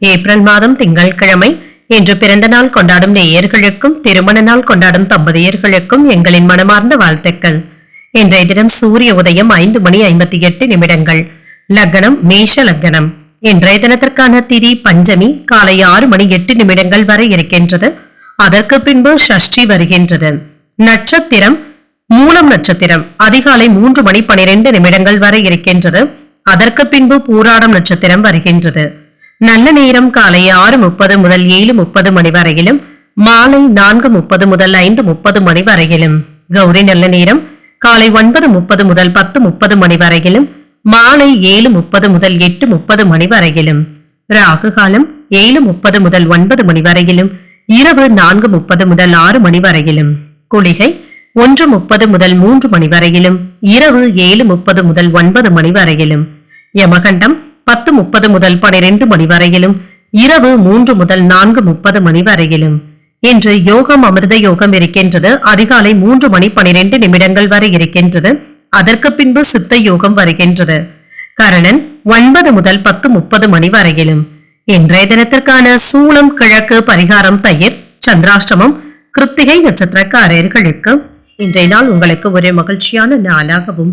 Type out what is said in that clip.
April மாதம் திங்கட்கிழமை இன்று பிறந்த நாள் கொண்டாடும் நேயர்களுக்கும் திருமண நாள் கொண்டாடும் தம்பதியர்களுக்கும் எங்களின் மனமார்ந்த வாழ்த்துக்கள். இன்றைய தினம் சூரிய உதயம் ஐந்து மணி ஐம்பத்தி எட்டு நிமிடங்கள். லக்னம் மேஷ லக்னம். இன்றைய தினத்திற்கான திதி பஞ்சமி காலை ஆறு மணி எட்டு நிமிடங்கள் வரை இருக்கின்றது. அதற்கு பின்பு ஷஷ்டி வருகின்றது. நட்சத்திரம் மூலம் நட்சத்திரம். அதிகாலை மூன்று மணி பனிரெண்டு நிமிடங்கள் வரை இருக்கின்றது. அதற்கு பின்பு பூராடம் நட்சத்திரம் வருகின்றது. நல்ல நேரம் காலை ஆறு முப்பது முதல் ஏழு முப்பது மணி வரையிலும் மாலை நான்கு முப்பது முதல் ஐந்து முப்பது மணி வரையிலும். கௌரி நல்ல நேரம் காலை ஒன்பது முப்பது முதல் பத்து முப்பது மணி வரையிலும் மாலை ஏழு முப்பது முதல் எட்டு முப்பது மணி வரையிலும். ராகு காலம் ஏழு முப்பது முதல் ஒன்பது மணி வரையிலும் இரவு நான்கு முப்பது முதல் ஆறு மணி வரையிலும். குளிகை ஒன்று முப்பது முதல் மூன்று மணி வரையிலும் இரவு ஏழு முப்பது முதல் ஒன்பது மணி வரையிலும். யமகண்டம் பத்து முப்பது முதல் பனிரெண்டு மணி வரையிலும் இரவு மூன்று முதல் நான்கு முப்பது மணி வரையிலும். இன்று யோகம் அமிர்த யோகம் இருக்கின்றது. அதிகாலை மூன்று மணி பனிரெண்டு நிமிடங்கள் வரை இருக்கின்றது. அதற்கு பின்பு சித்த யோகம் வருகின்றது. கரணன் ஒன்பது முதல் பத்து முப்பது மணி வரையிலும். இன்றைய தினத்திற்கான சூளம் கிழக்கு பரிகாரம் தயிர் சந்திராஷ்டமம் கிருத்திகை நட்சத்திரக்காரர்களுக்கு இன்றைய நாள் உங்களுக்கு ஒரு மகிழ்ச்சியான நாளாகவும்